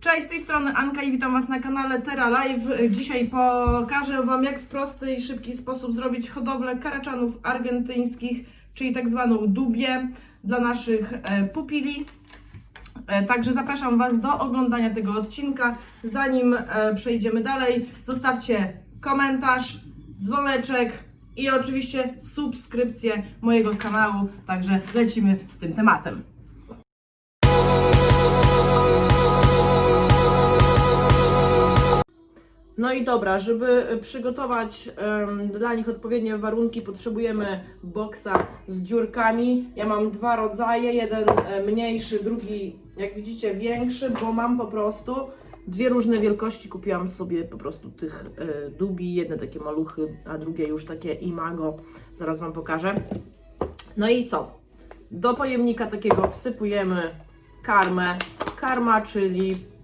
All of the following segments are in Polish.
Cześć, z tej strony Anka i witam Was na kanale Terra Live. Dzisiaj pokażę Wam, jak w prosty i szybki sposób zrobić hodowlę karaczanów argentyńskich, czyli tak zwaną dubię dla naszych e, pupili. E, Także zapraszam Was do oglądania tego odcinka. Zanim e, przejdziemy dalej, zostawcie komentarz, dzwoneczek i oczywiście subskrypcję mojego kanału. Także lecimy z tym tematem. No i dobra, żeby przygotować em, dla nich odpowiednie warunki, potrzebujemy boksa z dziurkami. Ja mam dwa rodzaje, jeden e, mniejszy, drugi, jak widzicie, większy, bo mam po prostu dwie różne wielkości. Kupiłam sobie po prostu tych e, dubi, jedne takie maluchy, a drugie już takie imago. Zaraz Wam pokażę. No i co? Do pojemnika takiego wsypujemy karmę. Karma, czyli e,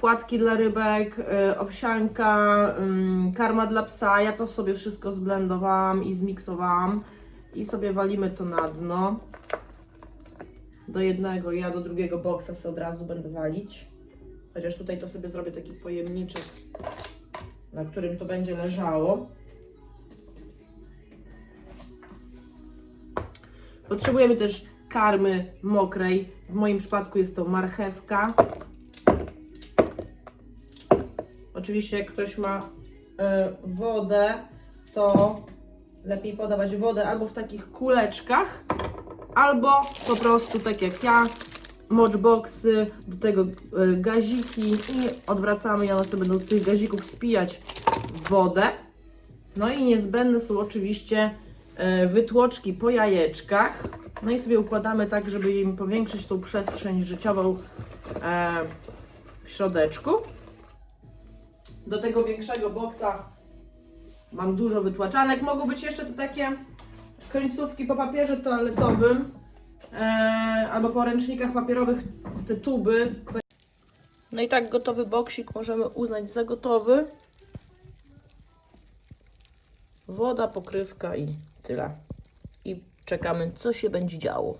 płatki dla rybek, e, owsianka, ym, karma dla psa. Ja to sobie wszystko zblendowałam i zmiksowałam i sobie walimy to na dno. Do jednego, ja do drugiego boksa sobie od razu będę walić. Chociaż tutaj to sobie zrobię taki pojemniczek, na którym to będzie leżało. Potrzebujemy też karmy mokrej. W moim przypadku jest to marchewka. Oczywiście, jak ktoś ma y, wodę, to lepiej podawać wodę albo w takich kuleczkach, albo po prostu tak jak ja, moczboxy, do tego y, gaziki i odwracamy i one sobie będą z tych gazików spijać wodę. No i niezbędne są oczywiście e, wytłoczki po jajeczkach. No i sobie układamy tak, żeby im powiększyć tą przestrzeń życiową e, w środeczku. Do tego większego boksa mam dużo wytłaczanek. Mogą być jeszcze te takie końcówki po papierze toaletowym e, albo po ręcznikach papierowych te tuby. No i tak gotowy boksik możemy uznać za gotowy. Woda, pokrywka i tyle. I czekamy, co się będzie działo.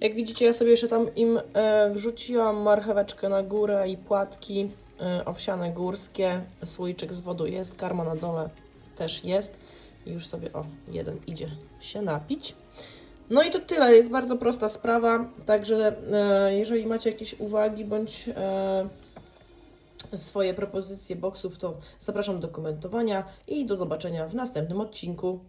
Jak widzicie, ja sobie jeszcze tam im e, wrzuciłam marcheweczkę na górę i płatki e, owsiane górskie. Słoiczek z wodą jest, karma na dole też jest. I już sobie, o, jeden idzie się napić. No i to tyle, jest bardzo prosta sprawa. Także e, jeżeli macie jakieś uwagi bądź swoje propozycje boksów, to zapraszam do komentowania i do zobaczenia w następnym odcinku.